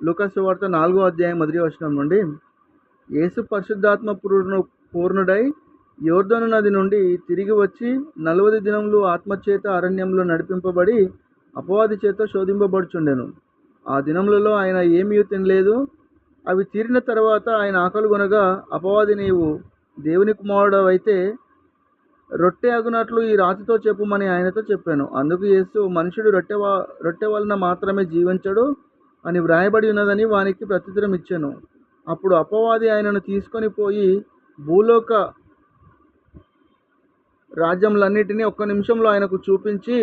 లూకాసు వార్త నాలుగో అధ్యాయం మొదటి వచనం నుండి యేసు పరిశుద్ధాత్మ పూర్ణ పూర్ణుడై యోర్ధను నది నుండి తిరిగి వచ్చి నలవది దినములు ఆత్మచేత అరణ్యంలో నడిపింపబడి అపవాది చేత శోధింపబడుచుండెను. ఆ దినములలో ఆయన ఏమీ తినలేదు. అవి తీరిన తర్వాత ఆయన ఆకలి కొనగా అపవాది నీవు దేవుని కుమారుడు అయితే రొట్టె అగునట్లు ఈ రాతితో చెప్పుమని ఆయనతో చెప్పాను. అందుకు యేసు మనుషుడు రొట్టె వా రొట్టె వలన మాత్రమే జీవించడు. అని వ్రాయబడి ఉన్నదని వానికి ప్రత్యుత్తరం ఇచ్చాను. అప్పుడు అపవాది ఆయనను తీసుకొని పోయి భూలోక రాజ్యములన్నిటినీ ఒక్క నిమిషంలో ఆయనకు చూపించి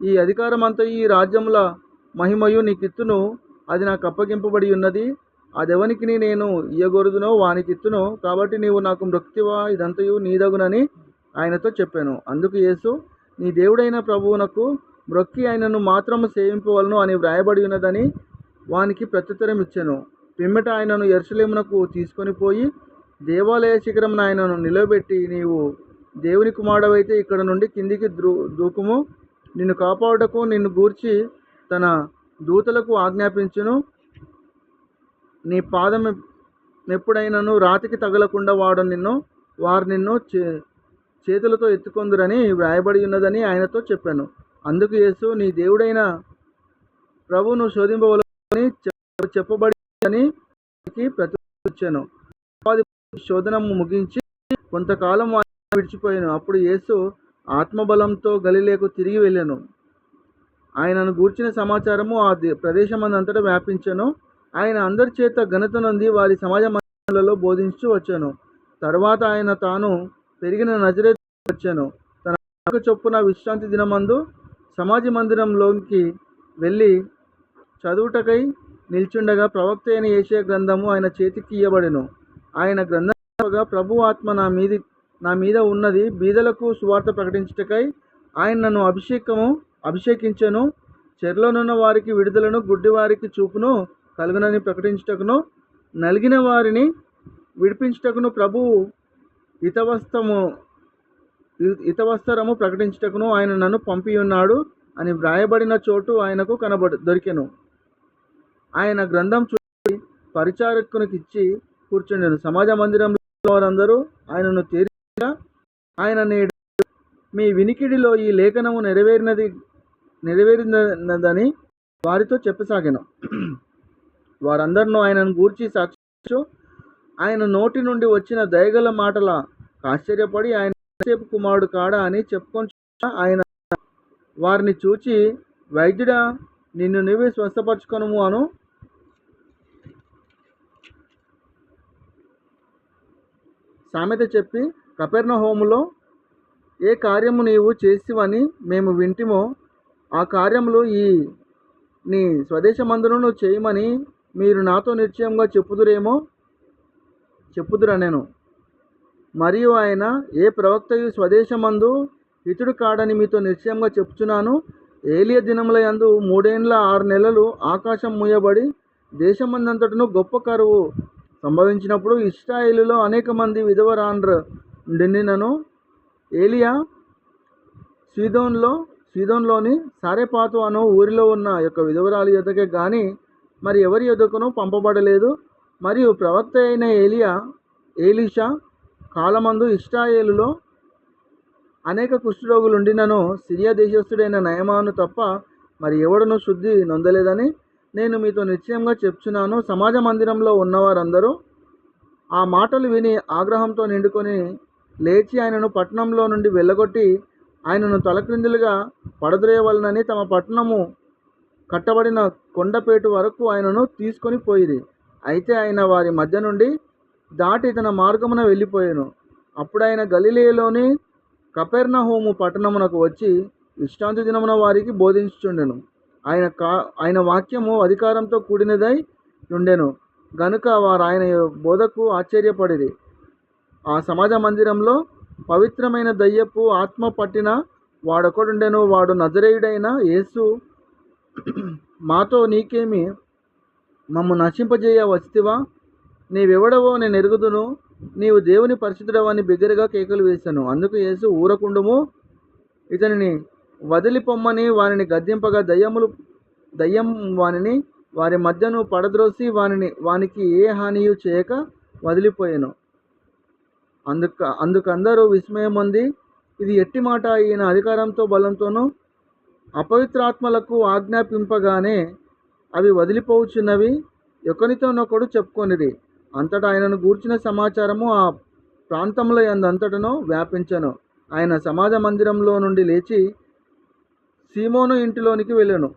ఈ అధికారం అంతా ఈ రాజ్యముల మహిమయు నీ కిత్తును అది నాకు అప్పగింపబడి ఉన్నది. అదెవనికి నేను ఇయ్యగొరుదునో వానికిత్తును కాబట్టి నీవు నాకు మృక్తివా ఇదంతయు నీదగునని ఆయనతో చెప్పాను. అందుకు యేసు నీ దేవుడైన ప్రభువునకు మ్రొక్కి ఆయనను మాత్రము సేవింపవలను అని వ్రాయబడి ఉన్నదని వానికి ప్రత్యుత్తరం ఇచ్చెను పిమ్మట ఆయనను ఎరుసలేమునకు తీసుకొని పోయి దేవాలయ శిఖరం ఆయనను నిలబెట్టి నీవు దేవుని కుమారుడవైతే ఇక్కడ నుండి కిందికి ద్రూ దూకుము. నిన్ను కాపాడుటకు నిన్ను గూర్చి తన దూతలకు ఆజ్ఞాపించును. నీ పాదం ఎప్పుడైనాను రాతికి తగలకుండా వాడు నిన్ను వారు నిన్ను చే చేతులతో ఎత్తుకొందురని వ్రాయబడి ఉన్నదని ఆయనతో చెప్పాను. అందుకు యేసు నీ దేవుడైన ప్రభువును శోధింపవల అని చెప్పబడి అని ప్రతిచ్చాను శోధన ముగించి కొంతకాలం ఆయన విడిచిపోయాను. అప్పుడు యేసు ఆత్మబలంతో గలిలేకు తిరిగి వెళ్ళాను. ఆయనను గూర్చిన సమాచారము ఆ దే- ప్రదేశమందంతటా వ్యాపించాను. ఆయన అందరి చేత ఘనత నుండి వారి సమాజ మండలలో బోధించు వచ్చాను. తర్వాత ఆయన తాను పెరిగిన నజరే వచ్చాను. తన చొప్పున విశ్రాంతి దినమందు సమాజ మందిరంలోకి వెళ్ళి చదువుటకై నిల్చుండగా ప్రవక్త అయిన ఏషియా గ్రంథము ఆయన చేతికి ఇయ్యబడెను. ఆయన గ్రంథంగా ప్రభు ఆత్మ నా మీది నా మీద ఉన్నది బీదలకు సువార్త ప్రకటించుటకై ఆయన నన్ను అభిషేకము అభిషేకించెను. చెర్లోనున్న వారికి విడుదలను గుడ్డివారికి చూపును కలుగునని ప్రకటించుటకును నలిగిన వారిని విడిపించుటకును ప్రభువు హితవస్తము హితవస్తరము ప్రకటించుటకును ఆయన నన్ను పంపి ఉన్నాడు అని వ్రాయబడిన చోటు ఆయనకు కనబడు దొరికెను. ఆయన గ్రంథం చూసి పరిచారకునికి ఇచ్చి కూర్చుండెను. సమాజ మందిరంలో వారందరూ ఆయనను తీర్చగా ఆయన నేడు మీ వినికిడిలో ఈ లేఖనము నెరవేరినది నెరవేరినదని వారితో చెప్పసాగాను. వారందరినూ ఆయనను గూర్చి సాక్షి ఆయన నోటి నుండి వచ్చిన దయగల మాటల ఆశ్చర్యపడి ఆయన సేపు కుమారుడు కాడా అని చెప్పుకొని ఆయన వారిని చూచి వైద్యుడా నిన్ను నువ్వే స్వస్థపరచుకొనుము అను సామెత చెప్పి కపెర్ణ హోములో ఏ కార్యము నీవు చేసివని మేము వింటిమో ఆ కార్యములు ఈ నీ స్వదేశమందును చేయమని మీరు నాతో నిశ్చయంగా చెప్పుదురేమో? చెప్పుదురనేను మరియు ఆయన ఏ ప్రవక్తయు స్వదేశమందు ఇతడు కాడని మీతో నిశ్చయంగా చెప్తున్నాను ఏలియ దినముల యందు మూడేండ్ల ఆరు నెలలు ఆకాశం మూయబడి దేశమందంతటను గొప్ప కరువు సంభవించినప్పుడు ఇస్రాయిలులో అనేక మంది విధవరాండ్ర నిండినను ఏలియా సీదోన్లో సీదోన్లోని సారేపాతు అను ఊరిలో ఉన్న యొక్క విధవరాలి యొద్దకే కానీ మరి ఎవరి యొద్దకును పంపబడలేదు. మరియు ప్రవక్త అయిన ఏలియా ఏలీషా కాలమందు ఇస్రాయేలులో అనేక కుష్ఠరోగులు ఉండినను సిరియా దేశస్థుడైన నయమాను తప్ప మరి ఎవడను శుద్ధి నొందలేదని నేను మీతో నిశ్చయంగా చెప్తున్నాను సమాజ మందిరంలో ఉన్నవారందరూ ఆ మాటలు విని ఆగ్రహంతో నిండుకొని లేచి ఆయనను పట్టణంలో నుండి వెళ్ళగొట్టి ఆయనను తలక్రిందులుగా పడద్రేయవలనని తమ పట్టణము కట్టబడిన కొండపేటు వరకు ఆయనను తీసుకొని పోయిరి. అయితే ఆయన వారి మధ్య నుండి దాటి తన మార్గమున వెళ్ళిపోయాను. అప్పుడు ఆయన గలిలేలోని కపెర్నహోము పట్టణమునకు వచ్చి విశ్రాంతి దినమున వారికి బోధించుచుండెను. ఆయన కా ఆయన వాక్యము అధికారంతో కూడినదై ఉండెను గనుక వారు ఆయన బోధకు ఆశ్చర్యపడిరి. ఆ సమాజ మందిరంలో పవిత్రమైన దయ్యపు ఆత్మ పట్టిన వాడొకడుండెను. వాడు నజరేయుడైన యేసు మాతో నీకేమి? మమ్ము నశింపజేయ వస్తివా? నీవెవడవో నేను ఎరుగుదును. నీవు దేవుని పరిశుద్ధుడవని బిగ్గరగా కేకలు వేశాను అందుకు యేసు ఊరకుండుము. ఇతనిని వదిలిపొమ్మని వానిని గద్దింపగా దయ్యములు దయ్యం వానిని వారి మధ్యను పడద్రోసి వానిని వానికి ఏ హానియు చేయక వదిలిపోయాను. అందుక అందుకందరూ విస్మయం ఉంది ఇది ఎట్టి మాట ఈయన అధికారంతో బలంతోనూ అపవిత్రాత్మలకు ఆజ్ఞాపింపగానే అవి వదిలిపోవచ్చున్నవి ఒకనితోనొకడు చెప్పుకొనిరి. అంతటా ఆయనను గూర్చిన సమాచారము ఆ ప్రాంతంలో ఎందంతటను వ్యాపించను. ఆయన సమాజ మందిరంలో నుండి లేచి సీమోను ఇంటిలోనికి వెళ్ళాను.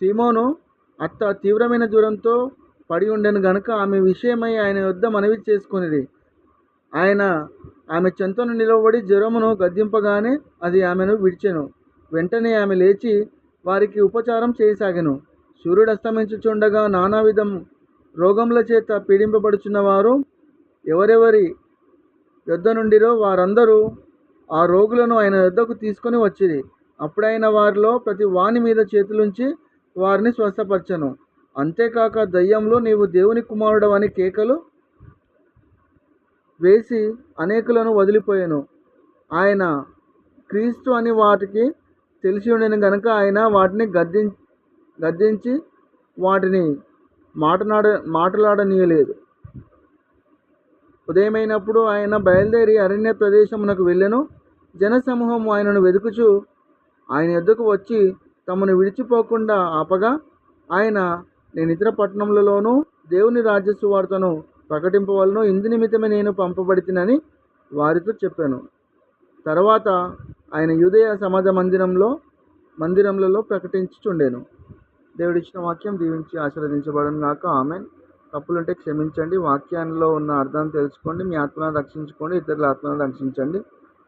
సీమోను అత్త తీవ్రమైన జ్వరంతో పడి ఉండెను గనుక ఆమె విషయమై ఆయన యొద్ద మనవి చేసుకునేది. ఆయన ఆమె చెంతను నిలబడి జ్వరమును గద్దింపగానే అది ఆమెను విడిచెను. వెంటనే ఆమె లేచి వారికి ఉపచారం చేయసాగాను. సూర్యుడు అస్తమించుచుండగా నానావిధం రోగముల చేత పీడింపబడుచున్న వారు ఎవరెవరి యొద్ద నుండిరో వారందరూ ఆ రోగులను ఆయన యొద్దకు తీసుకొని వచ్చింది అప్పుడైన వారిలో ప్రతి వాని మీద చేతులుంచి వారిని స్వస్థపరచను. అంతేకాక దయ్యంలో నీవు దేవుని కుమారుడవని కేకలు వేసి అనేకులను వదిలిపోయాను. ఆయన క్రీస్తు అని వాటికి తెలిసి ఉండను గనుక ఆయన వాటిని గద్ది గద్దించి వాటిని మాటనాడ మాటలాడనీయలేదు. ఉదయమైనప్పుడు ఆయన బయలుదేరి అరణ్య ప్రదేశమునకు వెళ్ళెను. జనసమూహం ఆయనను వెతుకుచూ ఆయన ఎద్దుకు వచ్చి తమను విడిచిపోకుండా ఆపగా ఆయన నేను ఇతర పట్టణములలోనూ దేవుని రాజస్సు వార్తను ప్రకటింపవలను ఇందు నిమిత్తమే నేను పంపబడితినని వారితో చెప్పాను. తర్వాత ఆయన యుదయ సమాజ మందిరంలో మందిరములలో ప్రకటించుచుండేను. దేవుడిచ్చిన వాక్యం దీవించి ఆశీర్వదించబడను గాక. ఆమె తప్పులుంటే క్షమించండి. వాక్యాల్లో ఉన్న అర్థాన్ని తెలుసుకోండి. మీ ఆత్మను రక్షించుకోండి. ఇతరుల ఆత్మను రక్షించండి.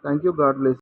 Thank you God bless